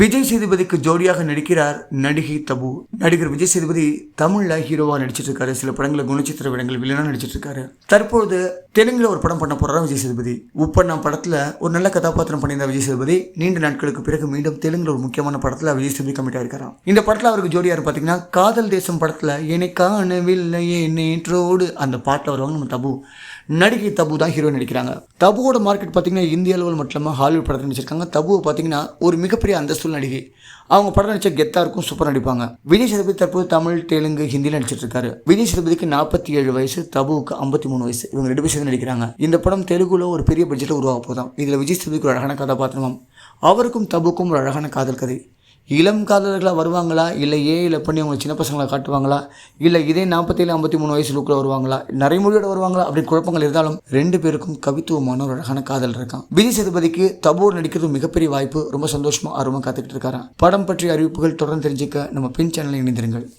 விஜய் சேதுபதிக்கு ஜோடியாக நடிக்கிறார் நடிகை தபு. நடிகர் விஜய் சேதுபதி தமிழ்ல ஹீரோவா நடிச்சிட்டு இருக்காரு சில படங்களை குணச்சித்திர விடங்கள் வில்லனா நடிச்சிட்டு இருக்காரு தற்பொழுது தெலுங்குல ஒரு படம் பண்ண போறாரு விஜய் சேதுபதி? உப்பண்ணா படத்துல ஒரு நல்ல கதாபாத்திரம் பண்ணியிருந்த விஜய் சேதுபதி. நீண்ட நாட்களுக்கு பிறகு மீண்டும் தெலுங்குல ஒரு முக்கியமான படத்துல விஜய் சேதுபதி கமிட் ஆயிருக்காராம். இந்த படத்துல அவருக்கு ஜோடியார் பாத்தீங்கன்னா காதல் தேசம் படத்துல என்னை காணவில்லையே நேற்றோடு அந்த பாட்டில் வருவாங்க நம்ம தபு. நடிகை தபு தான் ஹீரோ நடிக்கிறாங்க. தபுவோட மார்க்கெட் பார்த்தீங்கன்னா இந்திய அளவில் மட்டும் இல்லாமல் ஹாலிவுட் படத்தில் நடிச்சிருக்காங்க. தபுவை பார்த்தீங்கன்னா ஒரு மிகப்பெரிய சக்ஸஸ்ஃபுல் நடிகை அவங்க படம் நடிச்ச கெத்தா இருக்கும் சூப்பர் நடிப்பாங்க. விஜய் சேதுபதி தற்போது தமிழ் தெலுங்கு ஹிந்தியில் நடிச்சிட்டு இருக்காரு விஜய் சேதுபதிக்கு நாற்பத்தி ஏழு வயசு தபுவுக்கு ஐம்பத்தி மூணு வயசு. இவங்க ரெண்டு பேர் சேர்ந்து நடிக்கிறாங்க. இந்த படம் தெலுங்குல ஒரு பெரிய பட்ஜெட்டில் உருவாக போதும் இதில் விஜய் சேதுபதிக்கு ஒரு அழகான கதாபாத்திரமாம். அவருக்கும் தபுக்கும் ஒரு அழகான காதல் கதை. இளம் காதலர்களாக வருவாங்களா? இல்லை ஏஐல பண்ணி அவங்க சின்ன பசங்களை காட்டுவாங்களா? இல்லை இதே நாற்பத்தேழு ஐம்பத்தி மூணு வயசு லுக்கில் வருவாங்களா? நரைமொழியோட வருவாங்களா? அப்படி குழப்பங்கள் இருந்தாலும் ரெண்டு பேருக்கும் கவித்துவமான ஒரு அழகான காதல் இருக்கான். விஜய் சேதுபதிக்கு தபூர் நடிக்கிறது மிகப்பெரிய வாய்ப்பு. ரொம்ப சந்தோஷமாக ஆர்வமாக காத்துக்கிட்டு இருக்காராம். படம் பற்றிய அறிவிப்புகள் தொடர்ந்து தெரிஞ்சுக்க நம்ம பின் சேனலில் இணைந்திருங்கள்.